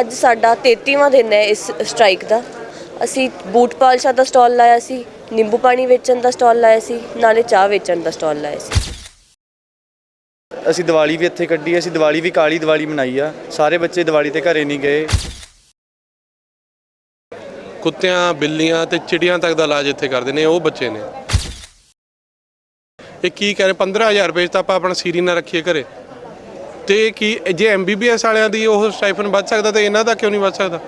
ਅੱਜ ਸਾਡਾ 33ਵਾਂ ਦਿਨ ਹੈ ਇਸ ਸਟ੍ਰਾਈਕ ਦਾ। ਅਸੀਂ ਬੂਟ ਪਾਲਸ਼ਾ ਦਾ ਸਟਾਲ ਲਾਇਆ ਸੀ ਨਿੰਬੂ ਪਾਣੀ ਵੇਚਣ ਦਾ ਸਟਾਲ ਲਾਇਆ ਸੀ ਨਾਲੇ ਚਾਹ ਵੇਚਣ ਦਾ ਸਟਾਲ ਲਾਇਆ ਸੀ। ਅਸੀਂ ਦੀਵਾਲੀ ਵੀ ਇੱਥੇ ਕੱਢੀ ਅਸੀਂ ਦੀਵਾਲੀ ਵੀ ਕਾਲੀ ਦੀਵਾਲੀ ਮਨਾਈ ਆ। ਸਾਰੇ ਬੱਚੇ ਦੀਵਾਲੀ ਤੇ ਘਰੇ ਨਹੀਂ ਗਏ। ਕੁੱਤਿਆਂ ਬਿੱਲੀਆਂ ਤੇ ਚਿੜੀਆਂ ਤੱਕ ਦਾ ਇਲਾਜ ਇੱਥੇ ਕਰਦੇ ਨੇ ਉਹ ਬੱਚੇ ਨੇ। ਇਹ ਕੀ ਕਰੇ 15000 ਰੁਪਏ ਤਾਂ ਆਪਾਂ ਆਪਣਾ ਸੀਰੀ ਨਾ ਰੱਖੀਏ ਘਰੇ। ਤੇ ਕੀ ਜੇ ਐਮਬੀਬੀਐਸ ਵਾਲਿਆਂ ਦੀ ਉਹ ਸਟਾਈਫਨ ਵੱਧ ਸਕਦਾ ਤੇ ਇਹਨਾਂ ਦਾ ਕਿਉਂ ਨਹੀਂ ਵੱਧ ਸਕਦਾ?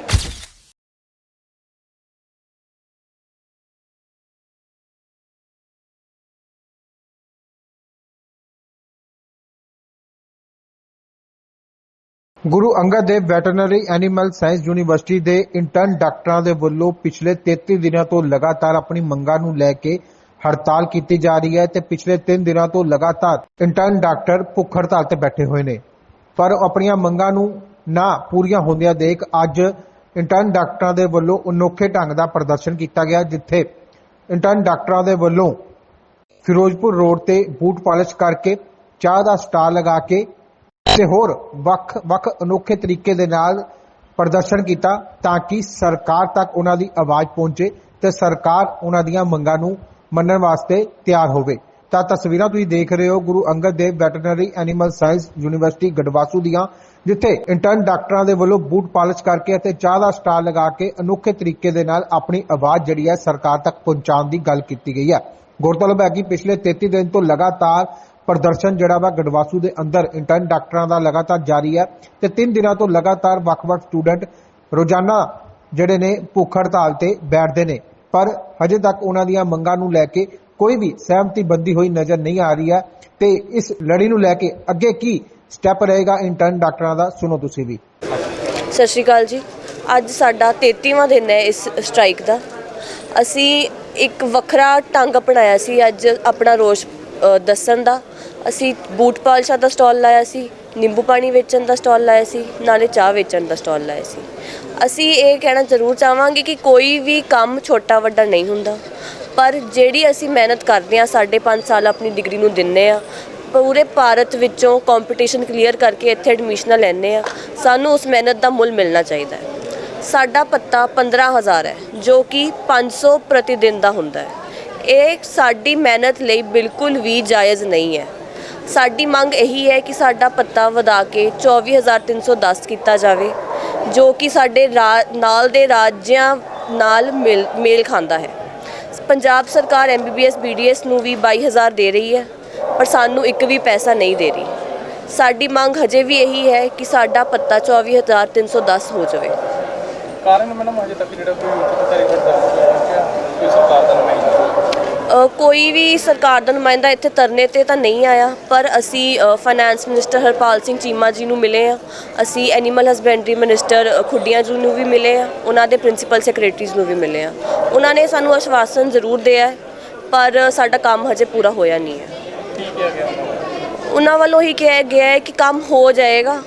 Guru Angad Dev veterinary animal science university ਦੇ ਇੰਟਰਨ ਡਾਕਟਰਾਂ ਦੇ ਵੱਲੋਂ ਪਿਛਲੇ 33 ਦਿਨਾਂ ਤੋਂ ਲਗਾਤਾਰ ਆਪਣੀ ਮੰਗਾਂ ਨੂੰ ਲੈ ਕੇ ਹੜਤਾਲ ਕੀਤੀ ਜਾ ਰਹੀ ਹੈ ਤੇ ਪਿਛਲੇ 3 ਦਿਨਾਂ ਤੋਂ ਲਗਾਤਾਰ ਇੰਟਰਨ ਡਾਕਟਰ ਭੁੱਖ ਹੜਤਾਲ ਤੇ ਬੈਠੇ ਹੋਏ ਨੇ। ਪਰ ਆਪਣੀਆਂ ਮੰਗਾਂ ਨੂੰ ਨਾ ਪੂਰੀਆਂ ਹੁੰਦਿਆਂ ਦੇਖ ਅੱਜ ਇੰਟਰਨ ਡਾਕਟਰਾਂ ਦੇ ਵੱਲੋਂ ਅਨੋਖੇ ਢੰਗ ਦਾ ਪ੍ਰਦਰਸ਼ਨ ਕੀਤਾ ਗਿਆ, ਜਿੱਥੇ ਇੰਟਰਨ ਡਾਕਟਰਾਂ ਦੇ ਵੱਲੋਂ ਫਿਰੋਜ਼ਪੁਰ ਰੋਡ ਤੇ ਬੂਟ ਪਾਲਿਸ਼ ਕਰਕੇ ਚਾਹ ਦਾ ਸਟਾਲ ਲਗਾ ਕੇ ਤੇ ਹੋਰ ਵੱਖ ਵੱਖ ਅਨੋਖੇ ਤਰੀਕੇ ਦੇ ਨਾਲ ਪ੍ਰਦਰਸ਼ਨ ਕੀਤਾ ਤਾਂ ਕਿ ਸਰਕਾਰ ਤੱਕ ਉਹਨਾਂ ਦੀ ਆਵਾਜ਼ ਪਹੁੰਚੇ ਤੇ ਸਰਕਾਰ ਉਹਨਾਂ ਦੀਆਂ ਮੰਗਾਂ ਨੂੰ ਮੰਨਣ ਵਾਸਤੇ ਤਿਆਰ ਹੋਵੇ। ਤਾਂ ਤਸਵੀਰਾਂ ਤੁਸੀਂ ਦੇਖ ਰਹੇ ਹੋ Guru Angad Dev veterinary animal science university ਗੜਵਾਸੂ ਦੀਆਂ, ਜਿੱਥੇ ਇੰਟਰਨ ਡਾਕਟਰਾਂ ਦੇ ਵੱਲੋਂ ਬੂਟ ਪਾਲਿਸ਼ ਕਰਕੇ ਅਤੇ ਚਾਹ ਦਾ ਸਟਾਲ ਲਗਾ ਕੇ ਅਨੋਖੇ ਤਰੀਕੇ ਦੇ ਨਾਲ ਆਪਣੀ ਆਵਾਜ਼ ਜਿਹੜੀ ਹੈ ਸਰਕਾਰ ਤੱਕ ਪਹੁੰਚਾਉਣ ਦੀ ਗੱਲ ਕੀਤੀ ਗਈ ਹੈ। ਗੌਰਤਲਬ ਹੈ ਕਿ ਪਿਛਲੇ 33 ਦਿਨ ਤੋਂ ਲਗਾਤਾਰ ਪ੍ਰਦਰਸ਼ਨ ਜਿਹੜਾ ਵਾ ਗੜਵਾਸੂ ਦੇ ਅੰਦਰ ਇੰਟਰਨ ਡਾਕਟਰਾਂ ਦਾ ਲਗਾਤਾਰ ਜਾਰੀ ਹੈ ਤੇ 3 ਦਿਨਾਂ ਤੋਂ ਲਗਾਤਾਰ ਵੱਖ-ਵੱਖ ਸਟੂਡੈਂਟ ਰੋਜ਼ਾਨਾ ਜਿਹੜੇ ਨੇ ਭੁੱਖ ਹੜਤਾਲ ਤੇ ਬੈਠਦੇ ਨੇ। ਪਰ ਹਜੇ ਤੱਕ ਉਹਨਾਂ ਦੀਆਂ ਮੰਗਾਂ ਨੂੰ ਲੈ ਕੇ ਕੋਈ ਵੀ ਸਹਿਮਤੀ ਬੰਦੀ ਹੋਈ ਨਜ਼ਰ ਨਹੀਂ ਆ ਰਹੀ ਹੈ ਤੇ ਇਸ ਲੜੀ ਨੂੰ ਲੈ ਕੇ ਅੱਗੇ ਕੀ ਸਟੈਪ ਰਹੇਗਾ ਇੰਟਰਨ ਡਾਕਟਰਾਂ ਦਾ, ਸੁਣੋ ਤੁਸੀਂ ਵੀ। ਸਤਿ ਸ਼੍ਰੀ ਅਕਾਲ ਜੀ। ਅੱਜ ਸਾਡਾ 33ਵਾਂ ਦਿਨ ਹੈ ਇਸ ਸਟ੍ਰਾਈਕ ਦਾ। ਅਸੀਂ ਇੱਕ ਵੱਖਰਾ ਢੰਗ ਅਪਣਾਇਆ ਸੀ ਅੱਜ ਆਪਣਾ ਰੋਸ਼ ਦੱਸਣ ਦਾ। ਅਸੀਂ ਬੂਟ ਪਾਲਸ਼ਾ ਦਾ ਸਟਾਲ ਲਾਇਆ ਸੀ, ਨਿੰਬੂ ਪਾਣੀ ਵੇਚਣ ਦਾ ਸਟਾਲ ਲਾਇਆ ਸੀ, ਨਾਲੇ ਚਾਹ ਵੇਚਣ ਦਾ ਸਟਾਲ ਲਾਇਆ ਸੀ। ਅਸੀਂ ਇਹ ਕਹਿਣਾ ਜ਼ਰੂਰ ਚਾਹਾਂਗੇ ਕਿ ਕੋਈ ਵੀ ਕੰਮ ਛੋਟਾ ਵੱਡਾ ਨਹੀਂ ਹੁੰਦਾ। ਪਰ ਜਿਹੜੀ ਅਸੀਂ ਮਿਹਨਤ ਕਰਦੇ ਹਾਂ ਸਾਢੇ ਪੰਜ ਸਾਲ ਆਪਣੀ ਡਿਗਰੀ ਨੂੰ ਦਿੰਨੇ ਆ, ਪੂਰੇ ਭਾਰਤ ਵਿੱਚੋਂ ਕੰਪੀਟੀਸ਼ਨ ਕਲੀਅਰ ਕਰਕੇ ਇੱਥੇ ਐਡਮਿਸ਼ਨਾਂ ਲੈਣੇ ਆ, ਸਾਨੂੰ ਉਸ ਮਿਹਨਤ ਦਾ ਮੁੱਲ ਮਿਲਣਾ ਚਾਹੀਦਾ ਹੈ। ਸਾਡਾ ਪੱਤਾ 15000 ਹੈ, ਜੋ ਕਿ 500 ਪ੍ਰਤੀ ਦਿਨ ਦਾ ਹੁੰਦਾ ਹੈ। ਇਹ ਸਾਡੀ ਮਿਹਨਤ ਲਈ ਬਿਲਕੁਲ ਵੀ ਜਾਇਜ਼ ਨਹੀਂ ਹੈ। ਸਾਡੀ ਮੰਗ ਇਹੀ ਹੈ ਕਿ ਸਾਡਾ ਪੱਤਾ ਵਧਾ ਕੇ 24310 ਕੀਤਾ ਜਾਵੇ, ਜੋ ਕਿ ਸਾਡੇ ਰਾ- ਨਾਲ ਦੇ ਰਾਜਿਆਂ ਨਾਲ ਮਿਲ, ਮੇਲ ਖਾਂਦਾ ਹੈ। ਪੰਜਾਬ ਸਰਕਾਰ ਐਮਬੀਬੀਐਸ ਬੀਡੀਐਸ ਨੂੰ ਵੀ 22000 ਦੇ ਰਹੀ ਹੈ, ਪਰ ਸਾਨੂੰ ਇੱਕ ਵੀ ਪੈਸਾ ਨਹੀਂ ਦੇ ਰਹੀ। ਸਾਡੀ ਮੰਗ ਹਜੇ ਵੀ ਇਹੀ ਹੈ ਕਿ ਸਾਡਾ ਪੱਤਾ 24310 ਹੋ ਜਾਵੇ। ਕਾਰਨ ਮੈਡਮ, ਹਜੇ ਤੱਕ ਜਿਹੜਾ ਕੋਈ ਉੱਚ ਅਧਿਕਾਰੀ ਕੋਈ ਸਰਕਾਰ ਦਾ ਨੁਮਾਇੰਦਾ? ਕੋਈ ਵੀ ਸਰਕਾਰ ਦਾ ਨੁਮਾਇੰਦਾ ਇੱਥੇ ਤਰਨੇ ਤੇ ਤਾਂ ਨਹੀਂ ਆਇਆ ਪਰ ਅਸੀਂ ਫਾਈਨੈਂਸ ਮਿਨਿਸਟਰ ਹਰਪਾਲ ਸਿੰਘ ਚੀਮਾ ਜੀ ਨੂੰ ਮਿਲੇ ਆ। ਅਸੀਂ ਐਨੀਮਲ ਹਸਬੈਂਡਰੀ ਮਿਨਿਸਟਰ ਖੁੱਡੀਆਂ ਜੀ ਨੂੰ ਵੀ ਮਿਲੇ ਆ ਉਹਨਾਂ ਦੇ ਪ੍ਰਿੰਸੀਪਲ ਸੈਕਟਰੀਜ਼ ਨੂੰ ਵੀ ਮਿਲੇ ਆ। ਉਹਨਾਂ ਨੇ ਸਾਨੂੰ ਆਸ਼ਵਾਸਨ ਜ਼ਰੂਰ ਦਿਆ ਹੈ, ਪਰ ਸਾਡਾ ਕੰਮ ਹਜੇ ਪੂਰਾ ਹੋਇਆ ਨਹੀਂ ਹੈ। ਉਹਨਾਂ ਵੱਲੋਂ ਹੀ ਕਿਹਾ ਗਿਆ ਹੈ ਕਿ ਕੰਮ ਹੋ ਜਾਏਗਾ।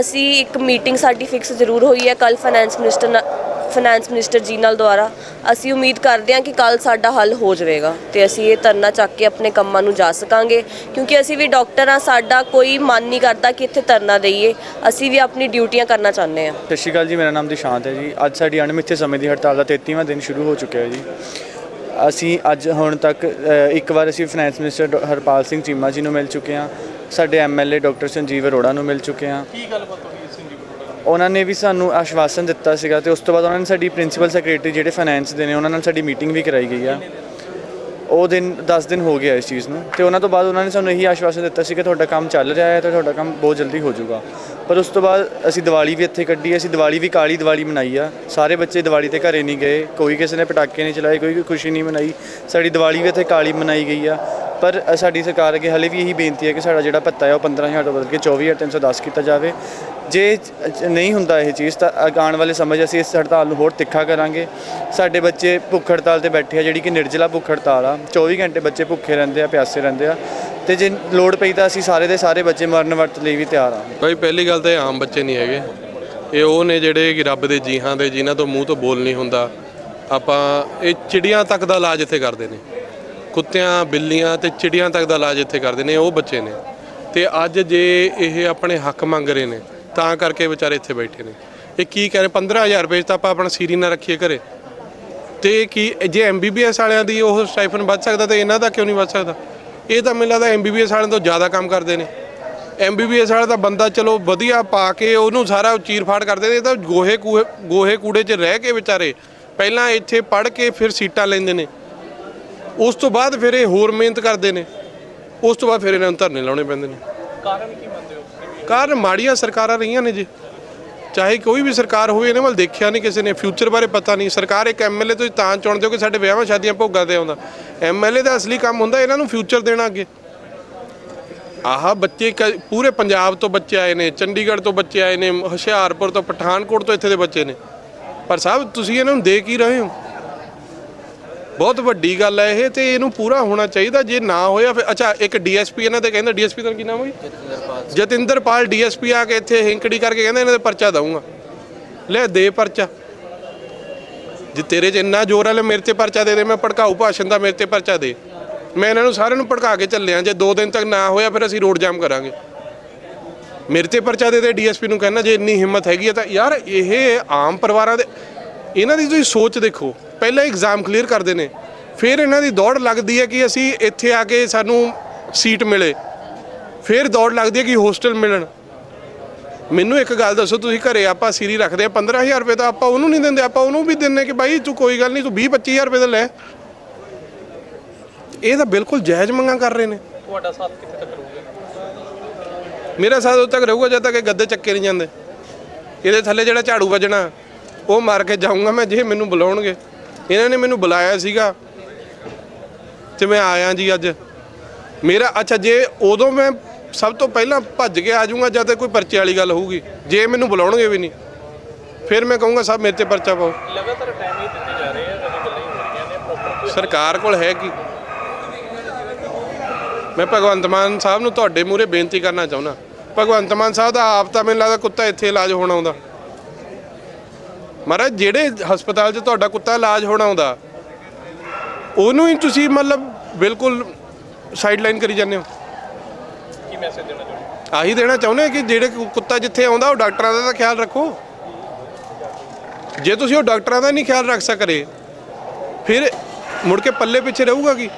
ਅਸੀਂ ਇੱਕ ਮੀਟਿੰਗ ਸਾਡੀ ਫਿਕਸ ਜ਼ਰੂਰ ਹੋਈ ਹੈ ਕੱਲ ਫਾਈਨੈਂਸ ਮਿਨਿਸਟਰ ਨਾਲ ਫਾਈਨੈਂਸ ਮਿਨਿਸਟਰ ਜੀ ਨਾਲ ਦੁਆਰਾ ਅਸੀਂ ਉਮੀਦ ਕਰਦੇ ਹਾਂ ਕਿ ਕੱਲ ਸਾਡਾ ਹੱਲ ਹੋ ਜਾਵੇਗਾ ਤੇ ਅਸੀਂ ਇਹ ਧਰਨਾ ਚੱਕ ਕੇ ਆਪਣੇ ਕੰਮਾਂ ਨੂੰ ਜਾ ਸਕਾਂਗੇ ਕਿਉਂਕਿ ਅਸੀਂ ਵੀ ਡਾਕਟਰ ਹਾਂ ਸਾਡਾ ਕੋਈ ਮਨ ਨਹੀਂ ਕਰਦਾ ਕਿ ਇੱਥੇ ਧਰਨਾ ਦਈਏ। ਅਸੀਂ ਵੀ ਆਪਣੀ ਡਿਊਟੀਆਂ ਕਰਨਾ ਚਾਹੁੰਦੇ ਹਾਂ। ਸਤਿ ਸ਼੍ਰੀ ਅਕਾਲ ਜੀ ਮੇਰਾ ਨਾਮ ਦਿਸ਼ਾਂਤ ਹੈ ਜੀ। ਅੱਜ ਸਾਡੀ ਅਣਮਿੱਥੇ ਸਮੇਂ ਦੀ ਹੜਤਾਲ ਦਾ 33ਵਾਂ ਦਿਨ ਸ਼ੁਰੂ ਹੋ ਚੁੱਕਿਆ ਹੈ ਜੀ। ਅਸੀਂ ਅੱਜ ਹੁਣ ਤੱਕ ਇੱਕ ਵਾਰ ਅਸੀਂ ਫਾਈਨੈਂਸ ਮਿਨਿਸਟਰ ਡਾ- ਹਰਪਾਲ ਸਿੰਘ ਚੀਮਾ ਜੀ ਨੂੰ ਮਿਲ ਚੁੱਕੇ ਹਾਂ। ਸਾਡੇ ਐਮਐਲਏ ਡਾਕਟਰ ਸੰਜੀਵ ਅਰੋੜਾ ਨੂੰ ਮਿਲ ਚੁੱਕੇ ਹਾਂ। ਕੀ ਗੱਲਬਾਤ ਉਹਨਾਂ ਨੇ ਵੀ ਸਾਨੂੰ ਆਸ਼ਵਾਸਨ ਦਿੱਤਾ ਸੀਗਾ ਤੇ ਉਸ ਤੋਂ ਬਾਅਦ ਉਹਨਾਂ ਨੇ ਸਾਡੀ ਪ੍ਰਿੰਸੀਪਲ ਸੈਕਟਰੀ ਜਿਹੜੇ ਫਾਈਨੈਂਸ ਦੇ ਨੇ, ਉਹਨਾਂ ਨਾਲ ਸਾਡੀ ਮੀਟਿੰਗ ਵੀ ਕਰਾਈ ਗਈ ਆ। ਉਹ ਦਿਨ 10 ਦਿਨ ਹੋ ਗਿਆ ਇਸ ਚੀਜ਼ ਨੂੰ ਤੇ ਉਹਨਾਂ ਤੋਂ ਬਾਅਦ ਉਹਨਾਂ ਨੇ ਸਾਨੂੰ ਇਹੀ ਆਸ਼ਵਾਸਨ ਦਿੱਤਾ ਸੀ ਕਿ ਤੁਹਾਡਾ ਕੰਮ ਚੱਲ ਰਿਹਾ ਹੈ ਤੇ ਤੁਹਾਡਾ ਕੰਮ ਬਹੁਤ ਜਲਦੀ ਹੋ ਜਾਊਗਾ। ਪਰ ਉਸ ਤੋਂ ਬਾਅਦ ਅਸੀਂ ਦੀਵਾਲੀ ਵੀ ਇੱਥੇ ਕੱਢੀ, ਅਸੀਂ ਦੀਵਾਲੀ ਵੀ ਕਾਲੀ ਦੀਵਾਲੀ ਮਨਾਈ ਆ। ਸਾਰੇ ਬੱਚੇ ਦੀਵਾਲੀ ਤੇ ਘਰੇ ਨਹੀਂ ਗਏ, ਕੋਈ ਕਿਸੇ ਨੇ ਪਟਾਕੇ ਨਹੀਂ ਚਲਾਏ, ਕੋਈ ਖੁਸ਼ੀ ਨਹੀਂ ਮਨਾਈ। ਸਾਡੀ ਦੀਵਾਲੀ ਵੀ ਇੱਥੇ ਕਾਲੀ ਮਨਾਈ ਗਈ ਆ। ਪਰ ਸਾਡੀ ਸਰਕਾਰ ਅੱਗੇ ਹਲੇ ਵੀ ਇਹੀ ਬੇਨਤੀ ਹੈ ਕਿ ਸਾਡਾ ਜਿਹੜਾ ਭੱਤਾ ਹੈ ਉਹ 15000 ਤੋਂ ਬਦਲ ਕੇ 24310 ਕੀਤਾ ਜਾਵੇ। ਜੇ ਨਹੀਂ ਹੁੰਦਾ ਇਹ ਚੀਜ਼, ਤਾਂ ਅ- ਆਉਣ ਵਾਲੇ ਸਮੇਂ 'ਚ ਅਸੀਂ ਇਸ ਹੜਤਾਲ ਨੂੰ ਹੋਰ ਤਿੱਖਾ ਕਰਾਂਗੇ। ਸਾਡੇ ਬੱਚੇ ਭੁੱਖ ਹੜਤਾਲ ਤੇ ਬੈਠੇ ਆ, ਜਿਹੜੀ ਕਿ ਨਿਰਜਲਾ ਭੁੱਖ ਹੜਤਾਲ ਆ। 24 ਘੰਟੇ ਬੱਚੇ ਭੁੱਖੇ ਰਹਿੰਦੇ ਆ, ਪਿਆਸੇ ਰਹਿੰਦੇ ਆ। ਤੇ ਜੇ ਲੋੜ ਪਈ ਤਾਂ ਅਸੀਂ ਸਾਰੇ ਦੇ ਸਾਰੇ ਬੱਚੇ ਮਰਨ ਵਰਤ ਲਈ ਵੀ ਤਿਆਰ ਆ। ਭਾਈ, ਪਹਿਲੀ ਗੱਲ ਤਾਂ ਇਹ ਆਮ ਬੱਚੇ ਨਹੀਂ ਹੈਗੇ। ਇਹ ਉਹ ਨੇ ਜਿਹੜੇ ਕਿ ਰੱਬ ਦੇ ਜੀਹਾਂ ਦੇ, ਜਿਨ੍ਹਾਂ ਤੋਂ ਮੂੰਹ ਤੋਂ ਬੋਲ ਨਹੀਂ ਹੁੰਦਾ। ਆਪਾਂ, ਇਹ ਚਿੜੀਆਂ ਤੱਕ ਦਾ ਇਲਾਜ ਇੱਥੇ ਕਰਦੇ ਨੇ। ਕੁੱਤਿਆਂ, ਬਿੱਲੀਆਂ ਤੇ ਚਿੜੀਆਂ ਤੱਕ ਦਾ ਇਲਾਜ ਇੱਥੇ ਕਰਦੇ ਨੇ ਉਹ ਬੱਚੇ ਨੇ। ਤੇ ਅੱਜ ਜੇ ਇਹ ਆਪਣੇ ਹੱਕ ਮੰਗ ਰਹੇ ਨੇ ਤਾਂ ਕਰਕੇ ਵਿਚਾਰੇ ਇੱਥੇ ਬੈਠੇ ਨੇ। ਇਹ ਕੀ ਕਰੇ 15000 ਰੁਪਏ 'ਚ ਤਾਂ ਆਪਾਂ ਆਪਣਾ ਸੀਰੀ ਨਾ ਰੱਖੀਏ ਘਰੇ। ਤੇ ਕੀ, ਜੇ ਐਮਬੀਬੀਐਸ ਵਾਲਿਆਂ ਦੀ ਉਹ ਸਟਾਈਫਨ ਵੱਧ ਸਕਦਾ ਤਾਂ ਇਹਨਾਂ ਦਾ ਕਿਉਂ ਨਹੀਂ ਵੱਧ ਸਕਦਾ? ਇਹ ਤਾਂ ਮੈਨੂੰ ਲੱਗਦਾ ਐਮਬੀਬੀਐਸ ਵਾਲਿਆਂ ਤੋਂ ਜ਼ਿਆਦਾ ਕੰਮ ਕਰਦੇ ਨੇ। ਐਮਬੀਬੀਐਸ ਵਾਲਾ ਤਾਂ ਬੰਦਾ ਚਲੋ ਵਧੀਆ ਪਾ ਕੇ ਉਹਨੂੰ ਸਾਰਾ ਚੀਰ ਫਾੜ ਕਰਦੇ ਨੇ, ਇਹ ਤਾਂ ਗੋਹੇ ਕੂਹੇ, ਗੋਹੇ ਕੂੜੇ 'ਚ ਰਹਿ ਕੇ ਵਿਚਾਰੇ ਪਹਿਲਾਂ ਇੱਥੇ ਪੜ੍ਹ ਕੇ ਫਿਰ ਸੀਟਾਂ ਲੈਂਦੇ ਨੇ। ਉਸ ਤੋਂ ਬਾਅਦ ਫਿਰ ਇਹ ਹੋਰ ਮਿਹਨਤ ਕਰਦੇ ਨੇ। ਉਸ ਤੋਂ ਬਾਅਦ ਫਿਰ ਇਹਨਾਂ ਨੂੰ ਧਰਨੇ ਲਾਉਣੇ ਪੈਂਦੇ ਨੇ। ਕਾਰਨ ਕੀ ਕਾਰਨ ਮਾੜੀਆਂ ਸਰਕਾਰਾਂ ਰਹੀਆਂ ਨੇ ਜੀ। ਚਾਹੇ ਕੋਈ ਵੀ ਸਰਕਾਰ ਹੋਵੇ ਇਹਨਾਂ ਵੱਲ ਦੇਖਿਆ ਨਹੀਂ ਕਿਸੇ ਨੇ। ਫਿਊਚਰ ਬਾਰੇ ਪਤਾ ਨਹੀਂ। ਸਰਕਾਰ ਇੱਕ ਐਮਐਲਏ ਤੁਸੀਂ ਤਾਂ ਚੁਣਦੇ ਹੋ ਕਿ ਸਾਡੇ ਵਿਆਹਾਂ ਸ਼ਾਦੀਆਂ ਭੋਗਾਂ ਤੇ ਆਉਂਦਾ। ਐਮਐਲਏ ਦਾ ਅਸਲੀ ਕੰਮ ਹੁੰਦਾ ਇਹਨਾਂ ਨੂੰ ਫਿਊਚਰ ਦੇਣਾ ਅੱਗੇ। ਆਹ ਬੱਚੇ ਕ- ਪੂਰੇ ਪੰਜਾਬ ਤੋਂ ਬੱਚੇ ਆਏ ਨੇ, ਚੰਡੀਗੜ੍ਹ ਤੋਂ ਬੱਚੇ ਆਏ ਨੇ, ਹੁਸ਼ਿਆਰਪੁਰ ਤੋਂ ਪਠਾਨਕੋਟ ਤੋਂ ਇੱਥੇ ਦੇ ਬੱਚੇ ਨੇ। ਪਰ ਸਾਹਿਬ, ਤੁਸੀਂ ਇਹਨਾਂ ਨੂੰ ਦੇ ਕੀ ਰਹੇ ਹੋ। ਬਹੁਤ ਵੱਡੀ ਗੱਲ ਹੈ ਇਹ ਤੇ ਇਹਨੂੰ ਪੂਰਾ ਹੋਣਾ ਚਾਹੀਦਾ ਜੇ ਨਾ ਹੋਇਆ ਫਿਰ ਅੱਛਾ ਇੱਕ ਡੀਐਸਪੀ ਇਹਨਾਂ ਦੇ ਕਹਿੰਦਾ ਡੀਐਸਪੀ ਦਾ ਕੀ ਨਾਮ ਹੋਈ ਜਤਿੰਦਰਪਾਲ ਡੀਐਸਪੀ ਆ ਕੇ ਇੱਥੇ ਹਿੰਕੜੀ ਕਰਕੇ ਕਹਿੰਦਾ ਇਹਨਾਂ ਦੇ ਪਰਚਾ ਦਊਂਗਾ। ਲੈ ਦੇ ਪਰਚਾ। ਜੇ ਤੇਰੇ 'ਚ ਇੰਨਾ ਜ਼ੋਰ ਹੈ ਲੈ ਮੇਰੇ ਤੇ ਪਰਚਾ ਦੇ ਦੇ ਮੈਂ ਭੜਕਾਊ ਭਾਸ਼ਣ ਦਾ ਮੇਰੇ ਤੇ ਪਰਚਾ ਦੇ। ਮੈਂ ਇਹਨਾਂ ਨੂੰ ਸਾਰਿਆਂ ਨੂੰ ਭੜਕਾ ਕੇ ਚੱਲਿਆ ਜੇ 2 ਦਿਨ ਤੱਕ ਨਾ ਹੋਇਆ ਫਿਰ ਅਸੀਂ ਰੋਡ ਜਾਮ ਕਰਾਂਗੇ। ਮੇਰੇ ਤੇ ਪਰਚਾ ਦੇ ਦੇ ਡੀਐਸਪੀ ਨੂੰ ਕਹਿਣਾ ਜੇ ਇੰਨੀ ਹਿੰਮਤ ਹੈਗੀ ਹੈ ਤਾਂ ਯਾਰ ਇਹ ਆਮ ਪਰਿਵਾਰਾਂ ਦੇ ਇਹਨਾਂ ਦੀ ਤੁਸੀਂ ਸੋਚ ਦੇਖੋ। ਪਹਿਲਾਂ ਐਗਜ਼ਾਮ ਕਲੀਅਰ ਕਰਦੇ ਨੇ। ਫਿਰ ਇਹਨਾਂ ਦੀ ਦੌੜ ਲੱਗਦੀ ਹੈ ਕਿ ਅਸੀਂ ਇੱਥੇ ਆ ਕੇ ਸਾਨੂੰ ਸੀਟ ਮਿਲੇ। ਫਿਰ ਦੌੜ ਲੱਗਦੀ ਹੈ ਕਿ ਹੋਸਟਲ ਮਿਲਣ। ਮੈਨੂੰ ਇੱਕ ਗੱਲ ਦੱਸੋ ਤੁਸੀਂ ਘਰੇ ਆਪਾਂ ਸੀਰੀ ਰੱਖਦੇ ਆ 15000 ਰੁਪਏ ਤਾਂ ਆਪਾਂ ਉਹਨੂੰ ਨਹੀਂ ਦਿੰਦੇ ਆਪਾਂ ਉਹਨੂੰ ਵੀ ਦਿੰਨੇ ਕਿ ਬਾਈ ਤੂੰ ਕੋਈ ਗੱਲ ਨਹੀਂ ਤੂੰ 20 25000 ਰੁਪਏ ਦਾ ਲੈ। ਇਹ ਤਾਂ ਬਿਲਕੁਲ ਜਾਇਜ਼ ਮੰਗਾਂ ਕਰ ਰਹੇ ਨੇ। ਤੁਹਾਡਾ ਸਾਥ ਕਿੱਥੇ ਤੱਕ ਰਹੂਗਾ? ਮੇਰਾ ਸਾਥ ਉਦੋਂ ਤੱਕ ਰਹੂਗਾ ਜਦ ਤੱਕ ਇਹ ਗੱਦੇ ਚੱਕੇ ਨਹੀਂ ਜਾਂਦੇ। ਇਹਦੇ ਥੱਲੇ ਜਿਹੜਾ ਝਾੜੂ ਵੱਜਣਾ ਉਹ ਮਾਰ ਕੇ ਜਾਊਂਗਾ ਮੈਂ ਜੇ ਮੈਨੂੰ ਬੁਲਾਉਣਗੇ। ਇਹਨਾਂ ਨੇ ਮੈਨੂੰ ਬੁਲਾਇਆ ਸੀਗਾ ਤੇ ਮੈਂ ਆਇਆ ਜੀ ਅੱਜ। ਮੇਰਾ ਅੱਛਾ ਜੇ ਉਦੋਂ ਮੈਂ ਸਭ ਤੋਂ ਪਹਿਲਾਂ ਭੱਜ ਕੇ ਆ ਜਾਊਂਗਾ ਜਦ ਤੱਕ ਕੋਈ ਪਰਚੇ ਵਾਲੀ ਗੱਲ ਹੋਊਗੀ ਜੇ ਮੈਨੂੰ ਬੁਲਾਉਣਗੇ ਵੀ ਨਹੀਂ ਫਿਰ ਮੈਂ ਕਹੂੰਗਾ ਸਭ ਮੇਰੇ ਤੇ ਪਰਚਾ ਪਾਓ। ਲਗਾਤਾਰ ਟਾਈਮ ਹੀ ਦਿੱਤੇ ਜਾ ਰਹੇ ਆ ਸਰਕਾਰ ਕੋਲ ਹੈ ਕੀ? ਮੈਂ ਭਗਵੰਤ ਮਾਨ ਸਾਹਿਬ ਨੂੰ ਤੁਹਾਡੇ ਮੂਹਰੇ ਬੇਨਤੀ ਕਰਨਾ ਚਾਹੁੰਦਾ। ਭਗਵੰਤ ਮਾਨ ਸਾਹਿਬ ਦਾ ਆਪ ਤਾਂ ਮੈਨੂੰ ਲੱਗਦਾ ਕੁੱਤਾ ਇੱਥੇ ਇਲਾਜ ਹੋਣ ਆਉਂਦਾ। ਮਹਾਰਾਜ ਜਿਹੜੇ ਹਸਪਤਾਲ 'ਚ ਤੁਹਾਡਾ ਕੁੱਤਾ ਇਲਾਜ ਹੋਣ ਆਉਂਦਾ ਉਹਨੂੰ ਹੀ ਤੁਸੀਂ ਮਤਲਬ ਬਿਲਕੁਲ ਸਾਈਡਲਾਈਨ ਕਰੀ ਜਾਂਦੇ ਹੋ? ਕੀ ਮੈਸੇਜ ਦੇਣਾ ਚਾਹੁੰਦੇ ਆਹੀ ਦੇਣਾ ਚਾਹੁੰਦੇ ਕਿ ਜਿਹੜੇ ਕੁੱਤਾ ਜਿੱਥੇ ਆਉਂਦਾ ਉਹ ਡਾਕਟਰਾਂ ਦਾ ਤਾਂ ਖਿਆਲ ਰੱਖੋ। ਜੇ ਤੁਸੀਂ ਉਹ ਡਾਕਟਰਾਂ ਦਾ ਨਹੀਂ ਖਿਆਲ ਰੱਖ ਸਕਰੇ ਫਿਰ ਮੁੜ ਕੇ ਪੱਲੇ ਪਿੱਛੇ ਰਹੂਗਾ ਕੀ?